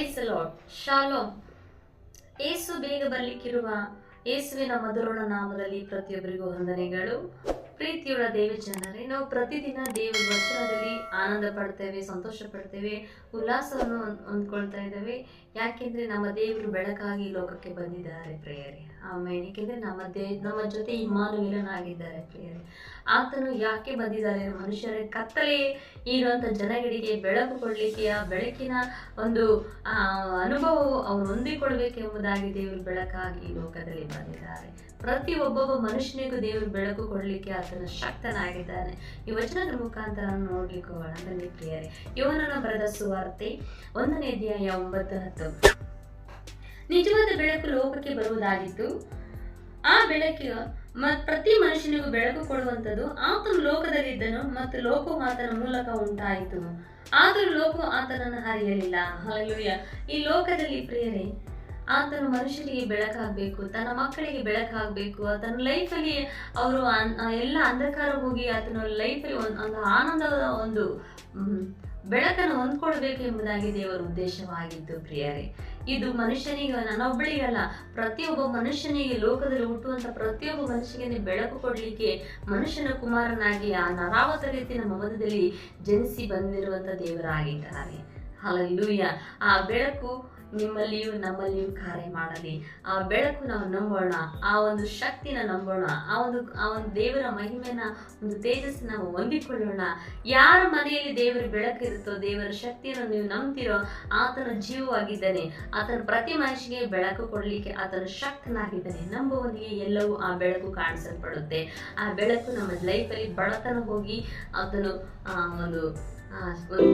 Price lord shalom ಏಸು ಬೇಗ ಬರಲಿಕ್ಕಿರುವ ಯೇಸುವಿನ ಮಧುರಣ ನಾಮದಲ್ಲಿ ಪ್ರತಿಯೊಬ್ಬರಿಗೂ ವಂದನೆಗಳು. ಪ್ರೀತಿಯುಳ್ಳ ದೇವಿ ಜನರೇ, ನಾವು ಪ್ರತಿದಿನ ದೇವರ ವಚನದಲ್ಲಿ ಆನಂದ ಪಡ್ತೇವೆ, ಸಂತೋಷ ಪಡ್ತೇವೆ, ಉಲ್ಲಾಸವನ್ನು ಹೊಂದ್- ಹೊಂದ್ಕೊಳ್ತಾ ಇದ್ದೇವೆ. ಯಾಕೆಂದ್ರೆ ನಮ್ಮ ದೇವರು ಬೆಳಕಾಗಿ ಲೋಕಕ್ಕೆ ಬಂದಿದ್ದಾರೆ ಪ್ರೇಯರೇ. ಆಮೇಲೆ ಏಕೆಂದ್ರೆ ನಮ್ಮ ದೇ, ನಮ್ಮ ಜೊತೆ ಇಮ್ಮಾನುವೇಲನಾಗಿದ್ದಾರೆ ಪ್ರೇಯರಿ. ಆತನು ಯಾಕೆ ಬಂದಿದ್ದಾರೆ? ಮನುಷ್ಯರ ಕತ್ತಲೆ ಇರುವಂತ ಜನಗಳಿಗೆ ಬೆಳಕು ಕೊಡ್ಲಿಕ್ಕೆ, ಆ ಬೆಳಕಿನ ಒಂದು ಅನುಭವವು ಅವನು ಹೊಂದಿಕೊಳ್ಬೇಕೆಂಬುದಾಗಿ ದೇವರು ಬೆಳಕಾಗಿ ಲೋಕದಲ್ಲಿ ಬಂದಿದ್ದಾರೆ. ಪ್ರತಿ ಒಬ್ಬೊಬ್ಬ ಮನುಷ್ಯನಿಗೂ ದೇವರು ಬೆಳಕು ಕೊಡ್ಲಿಕ್ಕೆ ಆತನ ಶಕ್ತನಾಗಿದ್ದಾನೆ. ಈ ವಚನದ ಮುಖಾಂತರ ನೋಡ್ಲಿಕ್ಕೆ ಹೋಗೋಣ ಬನ್ನಿ ಪ್ರಿಯರೇ ಇವನನ್ನು ಬರೆದ ಸುವಾರ್ತೆ ಒಂದನೇ ಅಧ್ಯಾಯ ಒಂಬತ್ತು ಹತ್ತು. ನಿಜವಾದ ಬೆಳಕು ಲೋಕಕ್ಕೆ ಬರುವುದಾಗಿತ್ತು. ಆ ಬೆಳಕಿ ಪ್ರತಿ ಮನುಷ್ಯನಿಗೂ ಬೆಳಕು ಕೊಡುವಂಥದ್ದು ಆತನು ಲೋಕದಲ್ಲಿದ್ದನು ಮತ್ತು ಲೋಕವು ಆತನ ಮೂಲಕ ಉಂಟಾಯಿತು. ಆದರೂ ಲೋಕವು ಆತನನ್ನು ಹರಿಯಲಿಲ್ಲ ಹಲಲುಯ್ಯ ಈ ಲೋಕದಲ್ಲಿ ಪ್ರಿಯರೇ ಆತನು ಮನುಷ್ಯರಿಗೆ ಬೆಳಕಾಗಬೇಕು, ತನ್ನ ಮಕ್ಕಳಿಗೆ ಬೆಳಕಾಗಬೇಕು ತನ್ನ ಲೈಫಲ್ಲಿ ಅವರು ಎಲ್ಲ ಅಂಧಕಾರ ಹೋಗಿ ಆತನ ಲೈಫಲ್ಲಿ ಒಂದು ಆನಂದದ ಒಂದು ಬೆಳಕನ್ನು ಹೊಂದ್ಕೊಳ್ಬೇಕು ಎಂಬುದಾಗಿ ದೇವರ ಉದ್ದೇಶವಾಗಿತ್ತು ಪ್ರಿಯರೇ. ಇದು ಮನುಷ್ಯನಿಗೆ ನನ್ನೊಬ್ಬಳಿಗಲ್ಲ ಪ್ರತಿಯೊಬ್ಬ ಮನುಷ್ಯನಿಗೆ ಲೋಕದಲ್ಲಿ ಹುಟ್ಟುವಂತ ಪ್ರತಿಯೊಬ್ಬ ಮನುಷ್ಯನಿಗೆ ಬೆಳಕು ಕೊಡಲಿಕ್ಕೆ ಮನುಷ್ಯನ ಕುಮಾರನಾಗಿ ಆ ನರಾವತ ರೀತಿ ನಮ್ಮ ಮನದಲ್ಲಿ ಜನಿಸಿ ಬಂದಿರುವಂತ ದೇವರಾಗಿದ್ದಾರೆ. ಹಲಲ್ಲೂಯ್ಯ ಆ ಬೆಳಕು ನಿಮ್ಮಲ್ಲಿಯೂ ನಮ್ಮಲ್ಲಿಯೂ ಕಾರ್ಯ ಮಾಡಲಿ. ಆ ಬೆಳಕು ನಾವು ನಂಬೋಣ, ಆ ಒಂದು ಶಕ್ತಿನ ನಂಬೋಣ, ಆ ಒಂದು ಆ ಒಂದು ದೇವರ ಮಹಿಮೆನ, ಒಂದು ತೇಜಸ್ಸು ನಾವು ಹೊಂದಿಕೊಳ್ಳೋಣ. ಯಾರ ಮನೆಯಲ್ಲಿ ದೇವರ ಬೆಳಕಿರುತ್ತೋ ದೇವರ ಶಕ್ತಿಯನ್ನು ನೀವು ನಂಬ್ತಿರೋ, ಆತನ ಜೀವವಾಗಿದ್ದಾನೆ. ಆತನ ಪ್ರತಿ ಮನುಷ್ಯನಿಗೆ ಬೆಳಕು ಕೊಡಲಿಕ್ಕೆ ಆತನ ಶಕ್ತನಾಗಿದ್ದಾನೆ. ನಂಬುವನಿಗೆ ಎಲ್ಲವೂ ಆ ಬೆಳಕು ಕಾಣಿಸಲ್ಪಡುತ್ತೆ. ಆ ಬೆಳಕು ನಮ್ಮ ಲೈಫಲ್ಲಿ ಬಡತನ ಹೋಗಿ ಆತನು ಒಂದು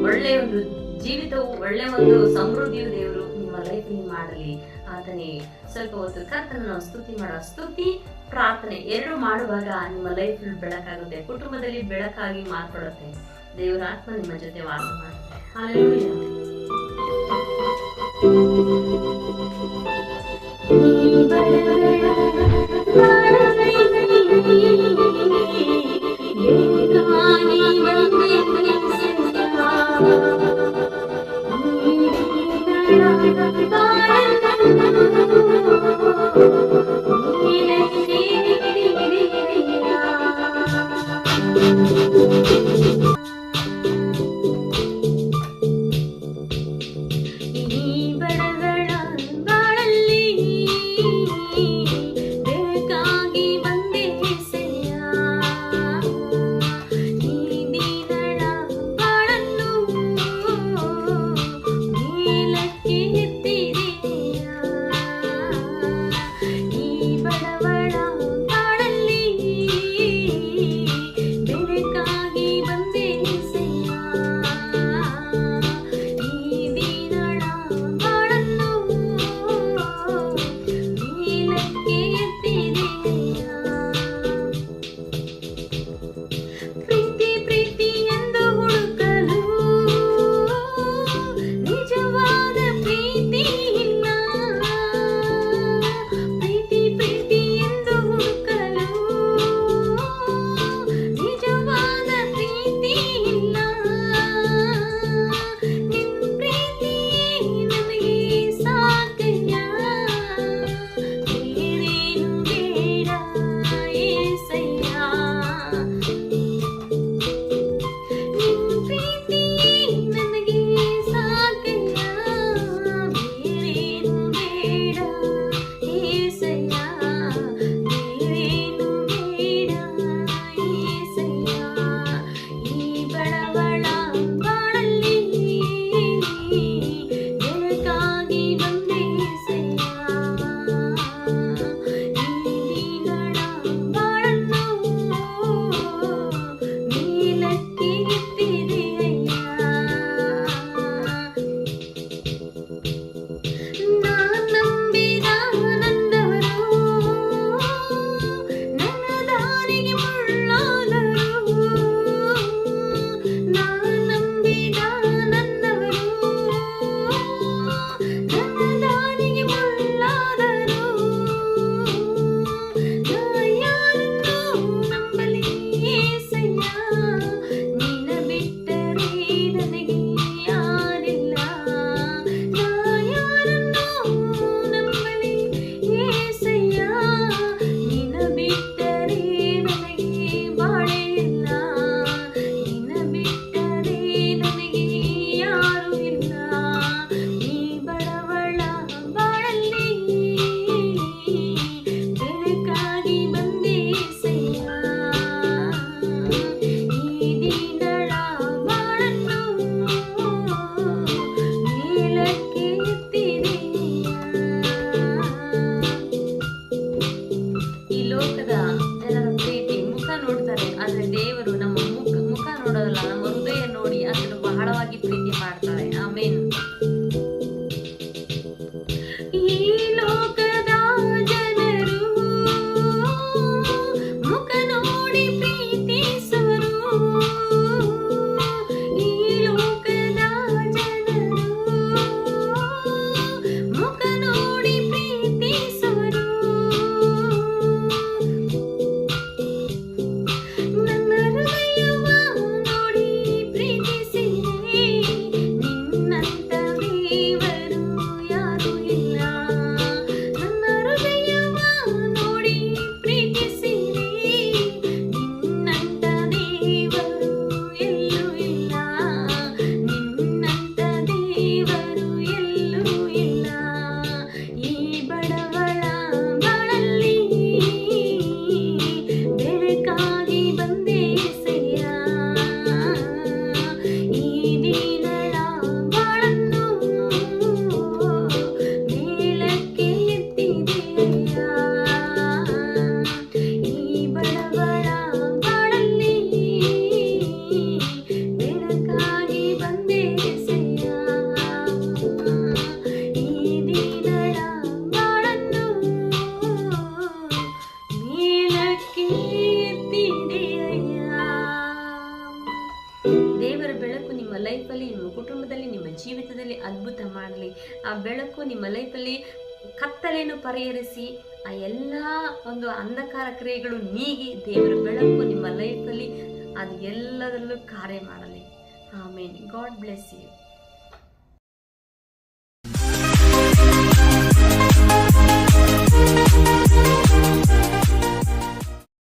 ಒಳ್ಳೆಯ ಒಂದು ಜೀವಿತವು ಒಳ್ಳೆ ಒಂದು ಸಮೃದ್ಧಿಯು ದೇವರು ಲೈಫಲ್ಲಿ ಮಾಡಲಿ ಆತನೇ ಸ್ವಲ್ಪ ಹೊತ್ತು ಕರ್ತನ ನಾವು ಸ್ತುತಿ ಮಾಡೋ ಸ್ತುತಿ, ಪ್ರಾರ್ಥನೆ ಎರಡು ಮಾಡುವಾಗ ನಿಮ್ಮ ಲೈಫ್ ಬೆಳಕಾಗುತ್ತೆ. ಕುಟುಂಬದಲ್ಲಿ ಬೆಳಕಾಗಿ ಮಾರ್ಪಡುತ್ತೆ. ದೇವರ ಆತ್ಮ ನಿಮ್ಮ ಜೊತೆ ವಾಸ ಮಾಡುತ್ತೆ. Hallelujah. ಈ தேவ ருணமா ಲೈಫಲ್ಲಿ ನಿಮ್ಮ ಕುಟುಂಬದಲ್ಲಿ, ನಿಮ್ಮ ಜೀವಿತದಲ್ಲಿ ಅದ್ಭುತ ಮಾಡಲಿ. ಆ ಬೆಳಕು ನಿಮ್ಮ ಲೈಫಲ್ಲಿ ಕತ್ತಲೆಯನ್ನು ಪರಿಹರಿಸಿ, ಆ ಎಲ್ಲ ಒಂದು ಅಂಧಕಾರ ಕ್ರಿಯೆಗಳು ನೀಗಿ, ದೇವರ ಬೆಳಕು ನಿಮ್ಮ ಲೈಫಲ್ಲಿ ಅದು ಎಲ್ಲದರಲ್ಲೂ ಕಾರ್ಯ ಮಾಡಲಿ. ಆಮೇಲೆ ಗಾಡ್ ಬ್ಲೆಸ್ ಯು.